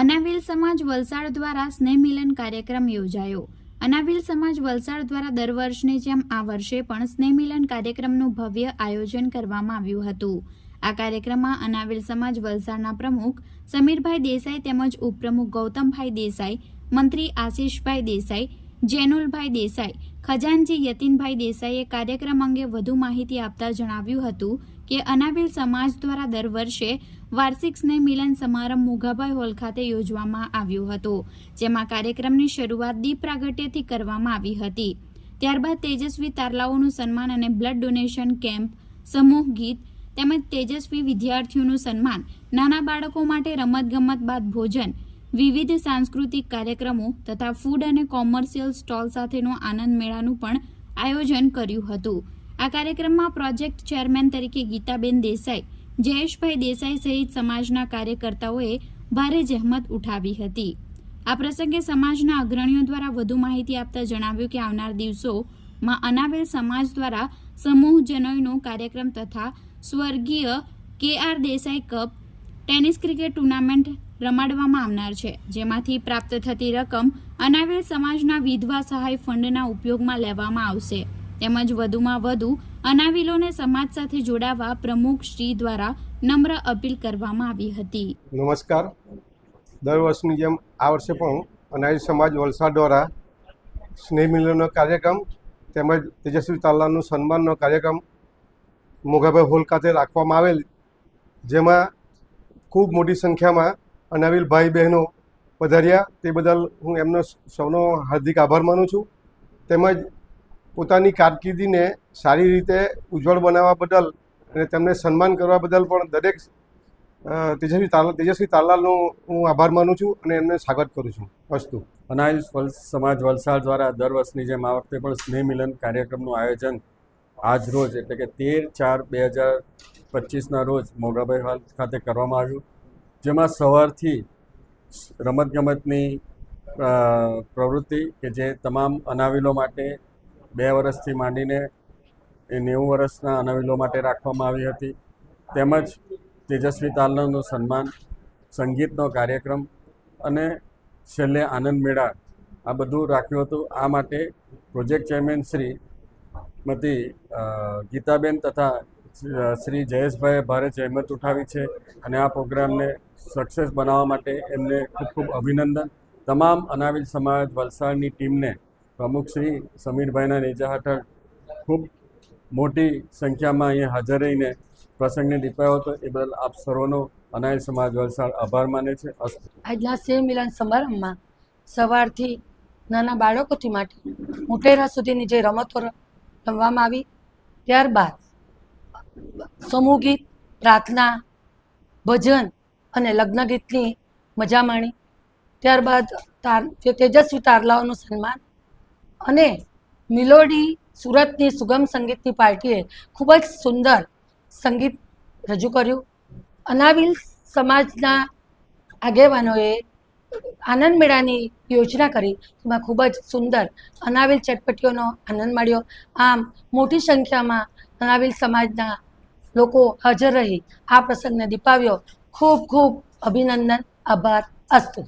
અનાવિલ સમાજ વલસાડ દ્વારા સ્નેહ મિલન કાર્યક્રમ યોજાયો. અનાવિલ સમાજ વલસાડ દ્વારા દર વર્ષની જેમ આ વર્ષે પણ સ્નેહ મિલન કાર્યક્રમનું ભવ્ય આયોજન કરવામાં આવ્યું હતું. આ કાર્યક્રમમાં અનાવિલ સમાજ વલસાડના પ્રમુખ સમીરભાઈ દેસાઈ તેમજ ઉપપ્રમુખ ગૌતમભાઈ દેસાઈ, મંત્રી આશીષભાઈ દેસાઈ જેનુલભાઈ દેસાઈ. ખજાનજી યતીનભાઈ દેસાઈએ કાર્યક્રમ અંગે વધુ માહિતી આપતા જણાવ્યું હતું કે અનાવિલ સમાજ દ્વારા દર વર્ષે વાર્ષિક સ્નેહ મિલન સમારંભ મુગાભાઈ હોલ ખાતે યોજવામાં આવ્યો હતો, જેમાં કાર્યક્રમની શરૂઆત દીપ પ્રાગટ્યથી કરવામાં આવી હતી. ત્યારબાદ તેજસ્વી તારલાઓનું સન્માન અને બ્લડ ડોનેશન કેમ્પ, સમૂહ ગીત તેમજ તેજસ્વી વિદ્યાર્થીઓનું સન્માન નાના બાળકો માટે રમતગમત બાદ ભોજન વિવિધ સાંસ્કૃતિક કાર્યક્રમો તથા ફૂડ અને કોમર્શિયલ સ્ટોલ સાથેનો આનંદ મેળાનું પણ આયોજન કર્યું હતું. આ કાર્યક્રમમાં પ્રોજેક્ટ ચેરમેન તરીકે ગીતાબેન દેસાઈ, જયેશભાઈ દેસાઈ સહિત સમાજના કાર્યકર્તાઓએ ભારે જહેમત ઉઠાવી હતી. આ પ્રસંગે સમાજના અગ્રણીઓ દ્વારા વધુ માહિતી આપતા જણાવ્યું કે આવનાર દિવસોમાં અનાવેલ સમાજ દ્વારા સમૂહ જનોઈનો કાર્યક્રમ તથા સ્વર્ગીય K R Desai cup, tennis cricket tournament રમાડવામાં આવનાર છે, જેમાંથી પ્રાપ્ત થતી રકમ અનાવિલ સમાજના વિધવા સહાય ફંડના ઉપયોગમાં લેવામાં આવશે. તેમજ વધુમાં વધુ, અનાવિલોને સમાજ સાથે જોડાવા પ્રમુખ શ્રી દ્વારા નમ્ર અપીલ કરવામાં આવી હતી. નમસ્કાર. દર વર્ષની જેમ આ વર્ષે પણ અનાવિલ સમાજ વલસાડ દ્વારા સ્નેહ મિલનનો કાર્યક્રમ તેમજ તેજસ્વી તાલાનું સન્માનનો કાર્યક્રમ મોઘાભાઈ હોલ ખાતે રાખવામાં આવેલ, જેમાં ખૂબ મોટી સંખ્યામાં અનાવિલ ભાઈ બહેનો પધાર્યા. તે બદલ હું એમનો સૌનો હાર્દિક આભાર માનું છું. તેમજ પોતાની કારકિર્દીને સારી રીતે ઉજ્જવળ બનાવવા બદલ અને તેમને સન્માન કરવા બદલ પણ દરેક તેજસ્વી તાલા, તેજસ્વી તાલાલનો હું આભાર માનું છું અને એમને સ્વાગત કરું છું. વસ્તુ અનાયલ સમાજ વલસાડ દ્વારા દર વર્ષની જેમ આ વખતે પણ સ્નેહ મિલન કાર્યક્રમનું આયોજન આજ રોજ, એટલે કે તેર ચાર બે હજાર પચીસના રોજ મોગાભાઈ હોલ ખાતે કરવામાં આવ્યું. જેમાં સવારથી રમતગમતની પ્રવૃત્તિ કે જે તમામ અનાવિલો માટે બે વર્ષથી માંડીને એ નેવું વર્ષના અનાવિલો માટે રાખવામાં આવી હતી. તેમજ તેજસ્વી તાલનું સન્માન, સંગીતનો કાર્યક્રમ અને છેલ્લે આનંદ મેળા આ બધું રાખ્યું હતું. આ માટે project chairman Shrimati Gitaben તથા શ્રી જયેશભાઈએ ભારે જહેમત ઉઠાવી છે અને આ પ્રોગ્રામને સક્સેસ બનાવવા માટે એમને ખૂબ ખૂબ અભિનંદન. તમામ અનાવિલ સમાજ વલસાડની ટીમને પ્રમુખ શ્રી સમીરભાઈના નેજા હેઠળ ખૂબ મોટી સંખ્યામાં અહીંયા હાજર રહીને પ્રસંગને દીપાયો હતો. એ બદલ આપ સર્વનો અનાયલ સમાજ વલસાડ આભાર માને છે. આજના સ્નેહ મિલન સમારંભમાં સવારથી નાના બાળકોથી માટે મોટેરા સુધીની જે રમતો રમવામાં આવી, ત્યારબાદ સમૂહ ગીત પ્રાર્થના, ભજન અને લગ્ન ગીતની મજા માણી. ત્યારબાદ તાર તેજસ્વી તારલાઓનું સન્માન અને મિલોડી સુરતની સુગમ સંગીતની પાર્ટીએ ખૂબ જ સુંદર સંગીત રજૂ કર્યું. અનાવિલ સમાજના આગેવાનોએ આનંદ મેળાની યોજના કરી એમાં ખૂબ જ સુંદર અનાવિલ ચટપટીઓનો આનંદ મળ્યો. આમ મોટી સંખ્યામાં અનાવિલ સમાજના લોકો હાજર રહી આ પ્રસંગને દીપાવ્યો. ખૂબ ખૂબ અભિનંદન. આભાર. અસ્તુ.